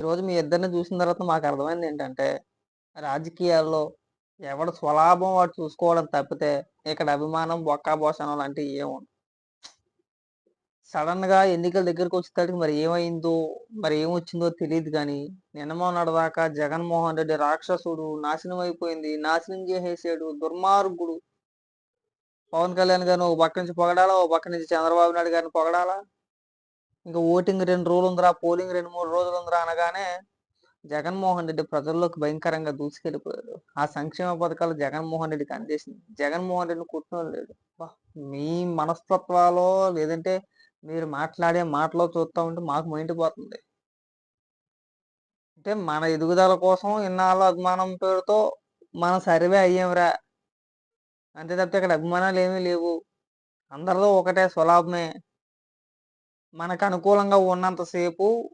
ఈరోజు మీ ఇద్దరిని చూసిన తర్వాత మాకు అర్థమైంది ఏంటంటే రాజకీయాల్లో ఎవడు స్వలాభం వాడు చూసుకోవడం తప్పితే ఇక్కడ అభిమానం బొక్కా భోషణం లాంటివి ఏమో సడన్గా ఎన్నికల దగ్గరకు వచ్చేసరికి మరి ఏమైందో మరి ఏమొచ్చిందో తెలియదు కానీ నిన్నమోనాడు దాకా జగన్మోహన్ రెడ్డి రాక్షసుడు నాశనం అయిపోయింది నాశనం చేసేసాడు దుర్మార్గుడు. పవన్ కళ్యాణ్ గారిని ఒక పక్క నుంచి పొగడాలా ఓ పక్క నుంచి చంద్రబాబు నాయుడు గారిని పొగడాలా? ఇంకా ఓటింగ్ రెండు రోజులు ఉందిరా పోలింగ్ రెండు మూడు రోజులు ఉందిరా అనగానే జగన్మోహన్ రెడ్డి ప్రజల్లోకి భయంకరంగా దూసుకెళ్ళిపోయాడు. ఆ సంక్షేమ పథకాలు జగన్మోహన్ రెడ్డికి అందేసింది జగన్మోహన్ రెడ్డిని కుట్టినోడు లేదు మీ మనస్తత్వాలో లేదంటే మీరు మాట్లాడే మాటలో చూస్తా ఉంటే మాకు మైండిపోతుంది అంటే మన ఎదుగుదల కోసం ఇన్నాళ్ళు అభిమానం పేరుతో మనం సర్వే అయ్యాంరా. అంతే తప్పితే ఇక్కడ అభిమానాలు ఏమీ లేవు. అందరిలో ఒకటే స్వలాభమే. మనకు అనుకూలంగా ఉన్నంతసేపు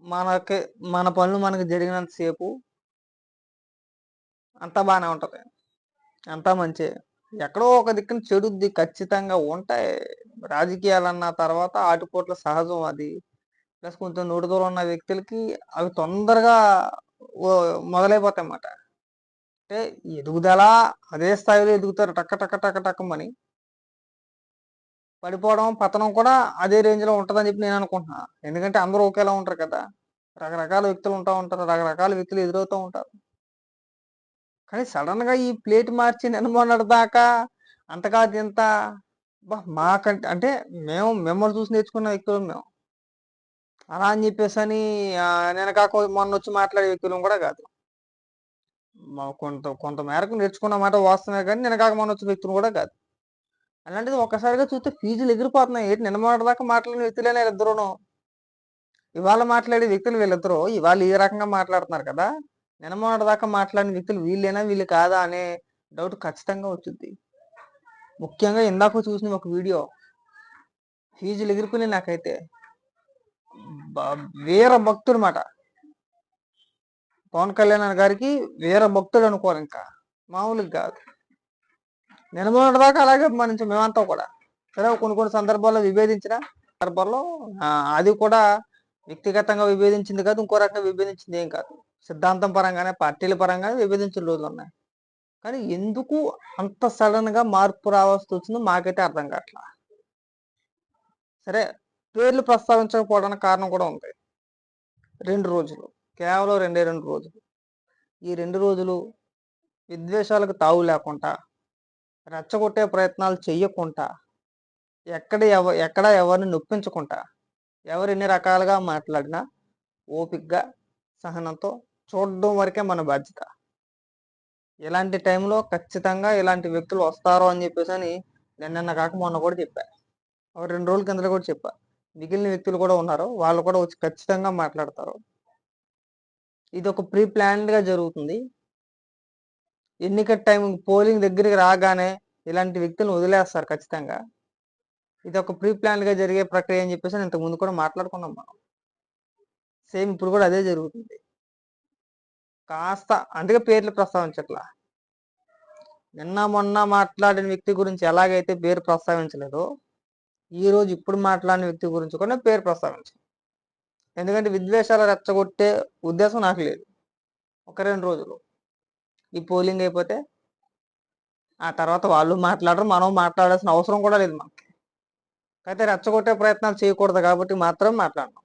మనకి మన పనులు మనకు జరిగినంతసేపు అంతా బాగానే ఉంటుంది. అంతా మంచి. ఎక్కడో ఒక దిక్కున చెడుద్ది ఖచ్చితంగా ఉంటాయి రాజకీయాలు అన్న తర్వాత ఆటుపోట్ల సహజం అది. ప్లస్ కొంచెం నూడుదూరం ఉన్న వ్యక్తులకి అవి తొందరగా ఓ- మొదలైపోతాయి అన్నమాట అంటే ఎదుగుదల అదే స్థాయిలో ఎదుగుతారు టక్క టక్క టక్క టక్కమని. పడిపోవడం పతనం కూడా అదే రేంజ్లో ఉంటుందని చెప్పి నేను అనుకుంటున్నాను ఎందుకంటే అందరూ ఒకేలా ఉంటారు కదా. రకరకాల వ్యక్తులు ఉంటా ఉంటారు రకరకాల వ్యక్తులు ఎదురవుతూ ఉంటారు. కానీ సడన్గా ఈ ప్లేట్ మార్చి నిన్న దాకా అంతకాదు ఇంత బా మాకంటే అంటే మేము మిమ్మల్ని చూసి నేర్చుకున్న వ్యక్తులు మేము. అలా అని చెప్పేసి అని నేను కాక మొన్న వచ్చి మాట్లాడే వ్యక్తులం కూడా కాదు. కొంత కొంత మేరకు నేర్చుకున్న మాట వాస్తవమే కానీ నేను కాక మొన్న వచ్చిన వ్యక్తులు కూడా కాదు. అలాంటిది ఒక్కసారిగా చూస్తే ఫీజులు ఎగిరిపోతున్నాయి. ఏంటి నిన్న దాకా మాట్లాడిన వ్యక్తులేనే ఇద్దరును ఇవాళ మాట్లాడే వ్యక్తులు వీళ్ళిద్దరు ఇవాళ ఈ రకంగా మాట్లాడుతున్నారు కదా? నిన్న దాకా మాట్లాడిన వ్యక్తులు వీళ్ళేనా వీళ్ళు కాదా అనే డౌట్ ఖచ్చితంగా వచ్చింది. ముఖ్యంగా ఇందాక చూసిన ఒక వీడియో. ఫీజులు ఎగిరిపోయినాయి నాకైతే. వీర భక్తుడు మాట. పవన్ కళ్యాణ్ గారికి వీర భక్తుడు అనుకోరు ఇంకా. మామూలుగా కాదు. నిలబడి దాకా అలాగే అభిమానించాం మేమంతా కూడా. సరే కొన్ని కొన్ని సందర్భాల్లో విభేదించిన సందర్భాల్లో అది కూడా వ్యక్తిగతంగా విభేదించింది కాదు ఇంకో రకంగా విభేదించింది ఏం కాదు. సిద్ధాంతం పరంగానే పార్టీల పరంగానే విభేదించిన రోజులు ఉన్నాయి. కానీ ఎందుకు అంత సడన్గా మార్పు రావాల్సి వచ్చిందో మాకైతే అర్థం కావట్లా. సరే పేర్లు ప్రస్తావించకపోవడానికి కారణం కూడా ఉంది. రెండు రోజులు కేవలం రెండే రెండు రోజులు. ఈ రెండు రోజులు విద్వేషాలకు తావు లేకుండా రెచ్చగొట్టే ప్రయత్నాలు చెయ్యకుండా ఎక్కడ ఎవ ఎక్కడ ఎవరిని నొప్పించకుండా ఎవరు ఎన్ని రకాలుగా మాట్లాడినా ఓపిగ్గా సహనంతో చూడడం వరకే మన బాధ్యత. ఇలాంటి టైంలో ఖచ్చితంగా ఇలాంటి వ్యక్తులు వస్తారో అని చెప్పేసి అని నిన్న కాక మొన్న కూడా చెప్పా. ఒక రెండు రోజుల కింద కూడా చెప్పా. మిగిలిన వ్యక్తులు కూడా ఉన్నారు. వాళ్ళు కూడా వచ్చి ఖచ్చితంగా మాట్లాడతారు. ఇది ఒక ప్రీ ప్లాన్డ్గా జరుగుతుంది. ఎన్నిక టైం పోలింగ్ దగ్గరికి రాగానే ఇలాంటి వ్యక్తులను వదిలేస్తారు ఖచ్చితంగా. ఇది ఒక ప్రీ ప్లాన్డ్గా జరిగే ప్రక్రియ అని చెప్పేసి ఇంతకు ముందు కూడా మాట్లాడుకున్నాం మనం. సేమ్ ఇప్పుడు కూడా అదే జరుగుతుంది. కాస్త అందుకే పేర్లు ప్రస్తావించట్లా. నిన్న మొన్న మాట్లాడిన వ్యక్తి గురించి ఎలాగైతే పేరు ప్రస్తావించలేదో ఈ రోజు ఇప్పుడు మాట్లాడిన వ్యక్తి గురించి కూడా పేరు ప్రస్తావించాను. ఎందుకంటే విద్వేషాలు రెచ్చగొట్టే ఉద్దేశం నాకు లేదు. ఒక రెండు రోజులు. ఈ పోలింగ్ అయిపోతే ఆ తర్వాత వాళ్ళు మాట్లాడరు మనం మాట్లాడాల్సిన అవసరం కూడా లేదు మనకి అయితే రెచ్చగొట్టే ప్రయత్నాలు చేయకూడదు కాబట్టి మాత్రం మాట్లాడడం